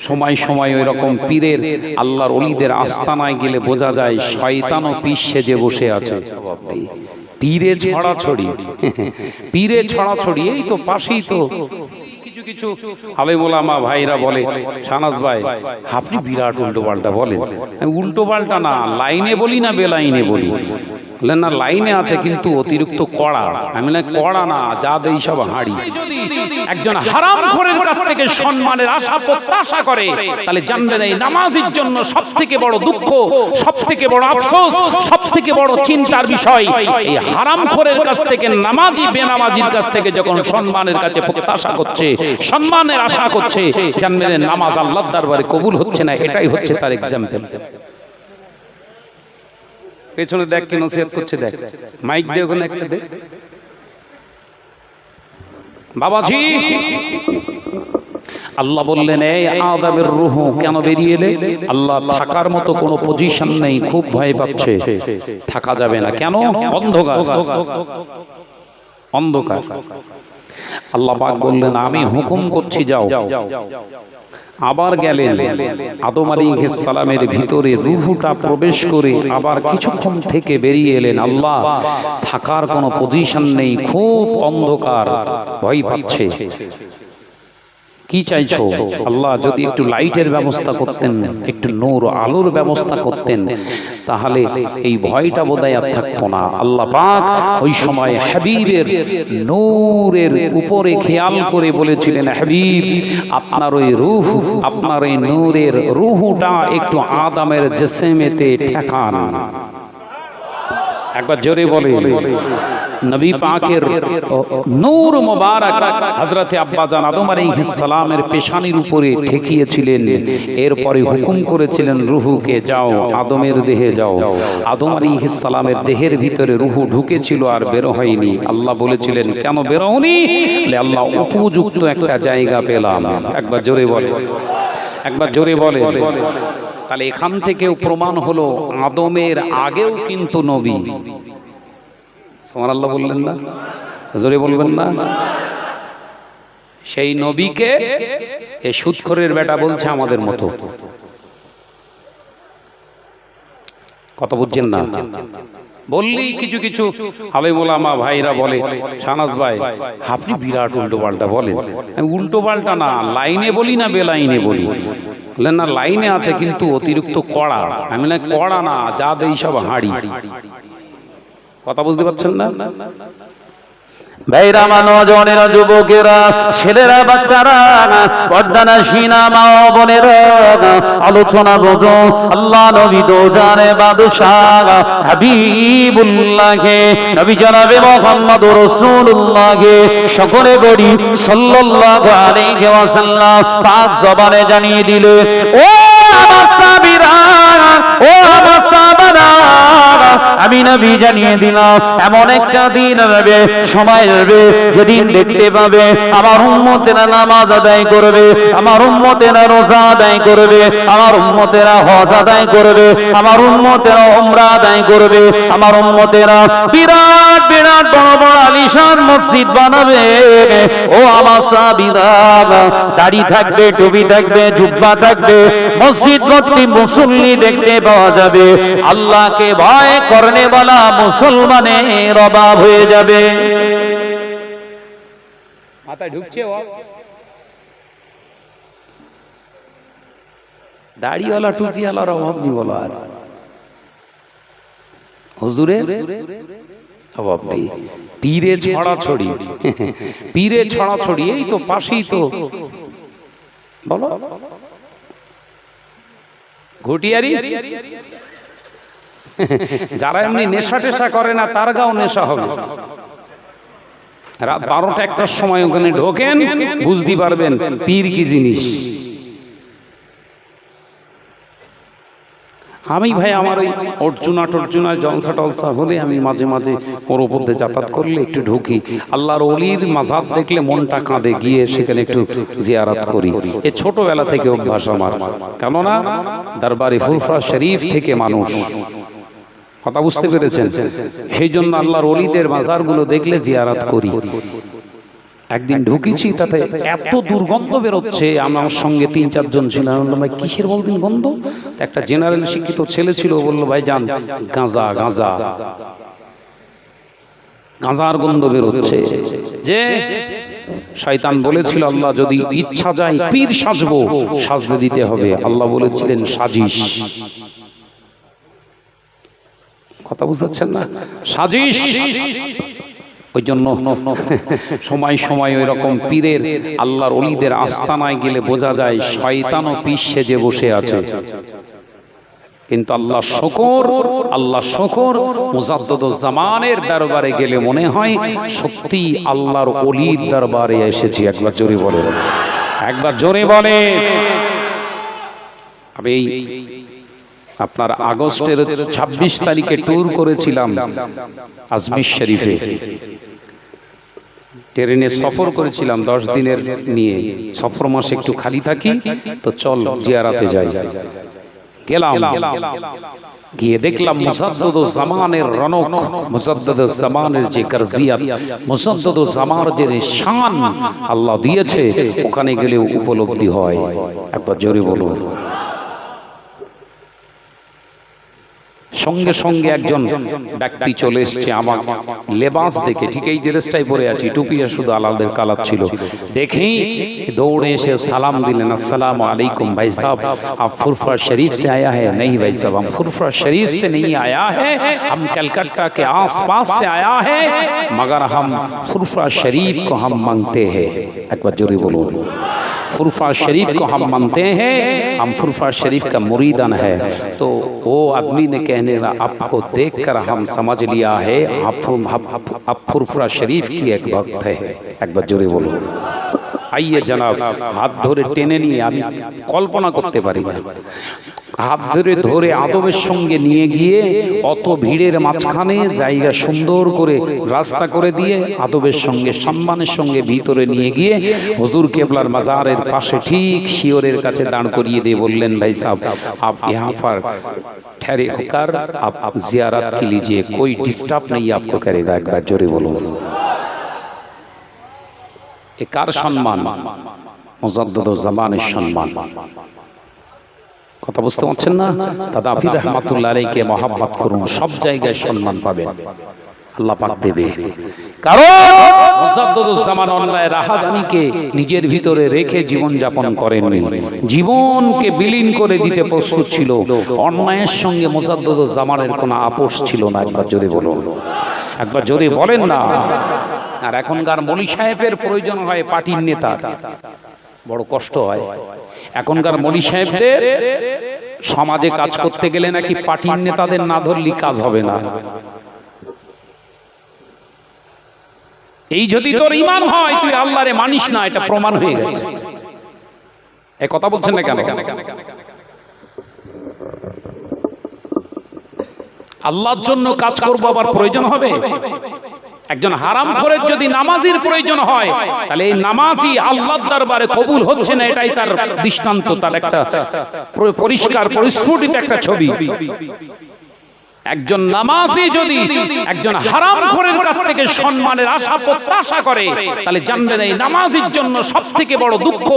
সময় সময় ওই রকম পীরের আল্লাহর অলিদের আস্তানায় গেলে বোঝা যায় শয়তান ও পিস সেজে বসে আছে। পীরে ছড়াছড়ি। পীরে ছড়াছড়ি এই তো পাশেই তো। কিছু কিছু আলেমোলামা ভাইরা বলে ভাই আপনি বিরাট উল্টো পাল্টা বলেন। উল্টো পাল্টা না লাইনে বলি না বেলাইনে বলি? বললেন না লাইনে আছে কিন্তু অতিরিক্ত কড়া। আমি না কড়া না যা দেই সব হাঁড়ি। একজন হারাম খোরের কাছ থেকে সম্মানের আশা প্রত্যাশা করে তাহলে জানবেন এই নামাজের জন্য সব থেকে বড় দুঃখ সব থেকে বড় আফসোস সব থেকে বড় চিন্তার বিষয় এই হারাম খোরের কাছ থেকে নামাজি বেনামাজির কাছ থেকে যখন সম্মানের কাছে প্রত্যাশা করছে সম্মানের আশা করছে জানবেন নামাজ আল্লাহর দরবারে কবুল হচ্ছে না এটাই হচ্ছে তার এক্সাম্পল পেছনে দেখ কি নসিহত করছে দেখ। মাইক দিয়ে ওখানে একটা দেখ বাবাজি! আল্লাহ বললেন এই আদামের রুহ কেন বেরিয়ে এলে? আল্লাহ থাকার মতো কোনো পজিশন নেই খুব ভয় পাচ্ছে। থাকা যাবে না। কেন? অন্ধকার। অন্ধকার। আল্লাহ পাক বললেন আমি হুকুম করছি যাও। আবার গেলেন। আদম আলী সালামের ভিতরে রুহুটা প্রবেশ করে আবার কিছুক্ষণ থেকে বেরিয়ে এলেন। আল্লাহ, থাকার কোনো পজিশন নেই, খুব অন্ধকার, ভয় পাচ্ছে। কি চাইছো? আল্লাহ যদি একটু লাইটের ব্যবস্থা করতেন, একটু নূর আলোর ব্যবস্থা করতেন, তাহলে এই ভয়টা বোধহয় আর থাকতো না। আল্লাহ পাক ওই সময় হাবিবের নূরের উপরে খেয়াল করে বলেছিলেন, হাবিব, আপনার ওই রুহ, আপনার ওই নূরের রুহুটা একটু আদামের জেসেমেতে ঠেকান। একবার জোরে বলে নবী পাকের নূর মোবারক হযরতে আব্বাজান আদম আলাইহিস সালামের পেশানির উপরে ঠেকিয়েছিলেন। এরপরে হুকুম করেছিলেন রুহুকে যাও আদমের দেহে যাও। আদম আলাইহিস সালামের দেহের ভিতরে রুহু ঢুকেছিল আর বের হয়নি। আল্লাহ বলেছিলেন কেন বের হওনি? বলে, আল্লাহ উপযুক্ত একটা জায়গা পেলাম। একবার জোরে বলে। একবার জোরে বলে। তাহলে এখান থেকেও প্রমাণ হলো আদমের আগেও কিন্তু নবী। সোমান আল্লাহ বললেন না? জোরে বলবেন না? সেই নবীকে এ সুৎখরের বেটা বলছে আমাদের মতো। কথা বুঝছেন না? বললেই কিছু কিছু আলেমোলামা ভাইরা বলে শানাজ ভাই, আপনি বিরাট উল্টো পাল্টা বলেন। উল্টো পাল্টা না, লাইনে বলি না বেলাইনে বলি? বললেন, না, লাইনে আছে, কিন্তু অতিরিক্ত কড়া। আমি না কড়া না, যা দেই সব হাঁড়ি। কথা বুঝতে পারছেন না? ভাইরা মা নজনেরা যুবকেরা ছেলেরা বাচ্চারা পর্দানা সিনা মা বোনেরা আলোচনা বোঝো। আল্লাহ নবী বাদশাহ নবী জানাবে মোহাম্মদ রাসূলুল্লাহকে সকলে বড়ি সাল্লাল্লাহু আলাইহি ওয়াসাল্লাম পাক জবানে জানিয়ে দিলে ও আমার সাবিরা আমি জানিয়ে দিলাম, এমন একটা দিন আসবে সময় আসবে যেদিন দেখতে পাবে আমার উম্মতেরা নামাজ আদায় করবে, আমার উম্মতেরা রোজা আদায় করবে, আমার উম্মতেরা হজ আদায় করবে, আমার উম্মতেরা উমরা আদায় করবে, আমার উম্মতেরা বিরাট বিরাট বড় আলিশান মসজিদ বানাবে। ও আমার সাবিরা, দাড়ি থাকবে, টুপি থাকবে, জুব্বা থাকবে, মসজিদ ভর্তি মুসল্লি দেখতে পাওয়া যাবে। আল্লাহকে ভয় করনে বলা মুসলমানের অভাব হয়ে যাবে। মাথায় ঢুকছে দাড়িওয়ালা, টুপিওয়ালার অভাব নেই বলো আর হুজুরের? অভাব নেই। পীরে ছড়াছড়ি পীরে ছড়াছড়ি এই তো পাশেই তো। বলো। ঘটিয়ারি? যারা এমনি নেশা টেশা করে না তার গাও নেশা হবে। রাত বারোটা একটার সময় ওখানে ঢোকেন বুঝতে পারবেন। পীর কি জিনিস। আমি ভাই আমার ওই অর্জুনা টর্জুনা জলসা টলসা হলে আমি মাঝে মাঝে ওর ওপর যাতায়াত করলে একটু ঢুকি। আল্লাহর অলির মাঝাব দেখলে মনটা কাঁদে, গিয়ে সেখানে একটু জিয়ারাত করি। এ ছোটবেলা থেকে অভ্যাস আমার। কেননা দরবারে ফুলফা শরীফ থেকে মানুষ। কথা বুঝতে পেরেছেন? সেই জন্য আল্লাহর অলিদের মাজারগুলো দেখলে জিয়ারাত করি। একদিন ঢুকেছি তাতে এত দুর্গন্ধ বেরোচ্ছে আমার সঙ্গে তিন চারজন ছিল ভাই কিসের বলদিন গন্ধ? একটা জেনারেল শিক্ষিত ছেলে ছিল বলল ভাই যান গাঁজা গাঁজা গাঁজার গন্ধ বেরোচ্ছে। যে শয়তান বলেছিল আল্লাহ যদি ইচ্ছা যায় পীর সাজবো সাজতে দিতে হবে। আল্লাহ বলেছিলেন সাজিস কথা বুঝতেছেন না? সাজিস ওই জন্য সময় সময় ওই রকম পীরের আল্লাহর অলিদের আস্তানায় গেলে বোঝা যায় শয়তান ও পীর সেজে বসে আছে। কিন্তু আল্লাহ শকর আল্লাহ শকর জামানের দরবারে গেলে মনে হয় সত্যি আল্লাহর অলির দরবারে এসেছি। একবার জোরে বলে একবার জোরে বলে আমি আপনার আগস্টের ২৬ তারিখে ট্যুর করেছিলাম আজমির শরীফে। ট্রেনে সফর করেছিলাম দশ দিনের নিয়ে। সফর মাসে একটু খালি থাকি, তো চল জিয়ারাতে যাই। গেলাম। গিয়ে দেখলাম মুসাদ্দদ জামানের রনক। মুসাদ্দদ জামানের যে কারজিয়াত মুসাদ্দদ জামানের যে শান আল্লাহ দিয়েছে, ওখানে গেলেও উপলব্ধি হয়। একবার জোরে বলুন। সঙ্গে সঙ্গে একজন ব্যক্তি চলে এসছে আমার লেবাস দেখে ঠিক এই ড্রেসটাই পরে আছি টুপিটা শুধু আলাদের কালার ছিল দেখেই দৌড়ে এসে সালাম দিলেন আসসালামু अलैकुम भाई साहब आप फुरफा शरीफ से आया है नहीं भाई साहब हम फुरफा शरीफ से नहीं आया है हम कलकत्ता के आसपास से आया है मगर हम फुरफा शरीफ को हम मांगते हैं एक बार जोरी बोलो फुरफा शरीफ को हम मानते हैं, हम फुरफा शरीफ का मुरीदन है। तो वो आदमी ने कहने लगा, आपको देखकर हम समझ लिया है, आप आप शरीफ की एक भक्त है। एक बार बोलो। আইয়ে জানাব হাত ধরে টেনে নিয়ে আমি কল্পনা করতে পারি হাত ধরে ধরে আদবের সঙ্গে নিয়ে গিয়ে অত ভিড়ের মাঝখানে জায়গা সুন্দর করে রাস্তা করে দিয়ে আদবের সঙ্গে সম্মানের সঙ্গে ভিতরে নিয়ে গিয়ে হজুর কেবলার মাজারের পাশে ঠিক শিওরের কাছে দাঁড় করিয়ে দিয়ে বললেন ভাই সাহেব আপ ইহা পার ठहरे होकर आप, आप जियारत के लीजिए कोई डिस्टर्ब नहीं आपको करेगा एक এ কার সম্মান? জামানের সম্মান। কথা বুঝতে পারছেন না? দাদা আফির রহমাতুল্লাহ আলাইকে মহাব্বত করুন, সব জায়গায় সম্মান পাবেন। আল্লাহ পাক দেবে। কারণ মুজাদ্দদুজ্জামান অন্যায় রাহাজানিকে নিজের ভিতরে রেখে জীবন যাপন করেননি। জীবনকে বিলীন করে দিতে প্রস্তুত ছিল। অন্যায়ের সঙ্গে মুজাদ্দদুজ্জামানের কোনো আপোষ ছিল না, একবার জোরে বলুন। একবার জোরে বলেন না। আর এখনকার মলি সাহেবের প্রয়োজন হয় পার্টির নেতা। বড় কষ্ট হয়। এখনকার মলি সাহেবদের সমাজে কাজ করতে গেলে নাকি পার্টির নেতাদের না ধরলি কাজ হবে না। এই যদি তোর ইমান হয়, তুই আল্লাহরে মানিস না, এটা প্রমাণ হয়ে গেছে। এ কথা বলছেন না কেন? আল্লাহর জন্য কাজ করব আবার প্রয়োজন হবে? একজন হারাম খোরের যদি নামাজির প্রয়োজন হয়, তাহলে এই নামাজই আল্লাহর দরবারে কবুল হচ্ছে না, এটাই তার দৃষ্টান্ত, তার একটা পরিষ্কার, পরিস্ফুটিত একটা ছবি। একজন নামাজি যদি একজন হারাম খোরের কাছ থেকে সম্মানের আশা, প্রত্যাশা করে, তাহলে জানবেন এই নামাজির জন্য সব থেকে বড় দুঃখ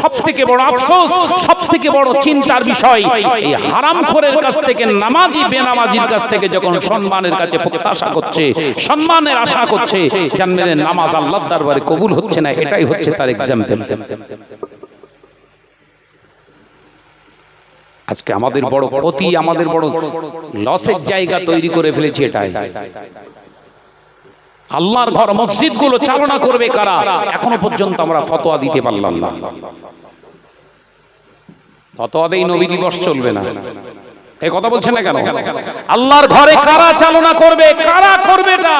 সব থেকে বড় আফসোস সব থেকে বড় চিন্তার বিষয়, এই হারাম খোরের কাছ থেকে নামাজি, বেনামাজির কাছ থেকে যখন সম্মানের কাছে প্রত্যাশা করছে, সম্মানের আশা করছে, জানবেন নামাজ আল্লাহর দরবারে কবুল হচ্ছে না, এটাই হচ্ছে তার এক্সাম্পল আজকে আমাদের বড় ক্ষতি আমাদের বড় লসের জায়গা তৈরি করে ফেলেছি এটাই। আল্লাহর ঘর মসজিদগুলো চালনা করবে কারা? এখনও পর্যন্ত আমরা ফতোয়া দিতে পারলাম না। ফতোয়া দেই নবী দিবস চলবে না। এই কথা বলছেন না কেন? আল্লাহর ঘরে কারা চালনা করবে? কারা করবে এটা?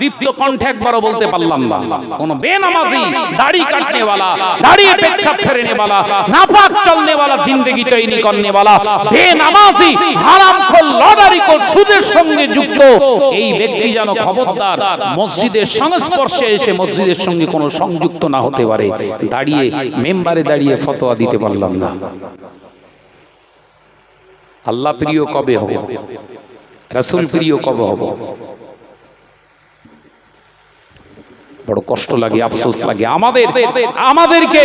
দীপ্ত কণ্ঠে একবারও বলতে পারলাম না কোন বেনামাজি দাড়ি কাটনে वाला দাড়িয়ে পেচ্ছাপ ফেরনে वाला নাপাক চলনে वाला जिंदगी তৈরি করনে वाला বেনামাজি হারামখোর লটারিখোর সুদের সঙ্গে যুক্ত এই ব্যক্তি যেন খবরদার মসজিদের সংস্পর্শে এসে মসজিদের সঙ্গে কোনো সংযুক্ত না হতে পারে দাঁড়িয়ে মেম্বারে দাঁড়িয়ে ফতোয়া দিতে পারলাম না আল্লাহ প্রিয় কবে হব রাসূল প্রিয় কবে হব বড় কষ্ট লাগে আফসোস লাগে। আমাদের আমাদেরকে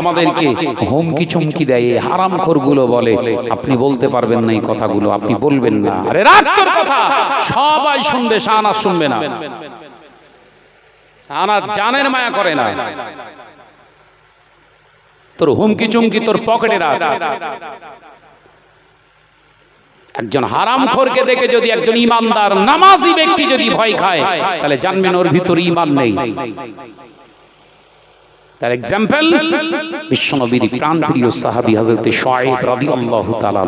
আমাদেরকে হুমকি চুমকি দেয় এই হারামখোরগুলো বলে। আপনি বলতে পারবেন না এই কথাগুলো আপনি বলবেন না। আরে রাখ তোর কথা। সবাই শুনবে শাহনাজ শুনবে না। আনা জানের মায়া করে না। তোর হুমকি চুমকি তোর পকেটে রাখ। একজন হারাম হারামখোরকে দেখে যদি একজন ইমানদার, নামাজি ব্যক্তি যদি ভয় খায়, তাহলে জানবেন ওর ভিতরে ইমান নেই। তার এক্সাম্পল বিশ্বনবীর প্রাণপ্রিয় সাহাবী হযরত শুআয়ব রাদিয়াল্লাহু তাআলা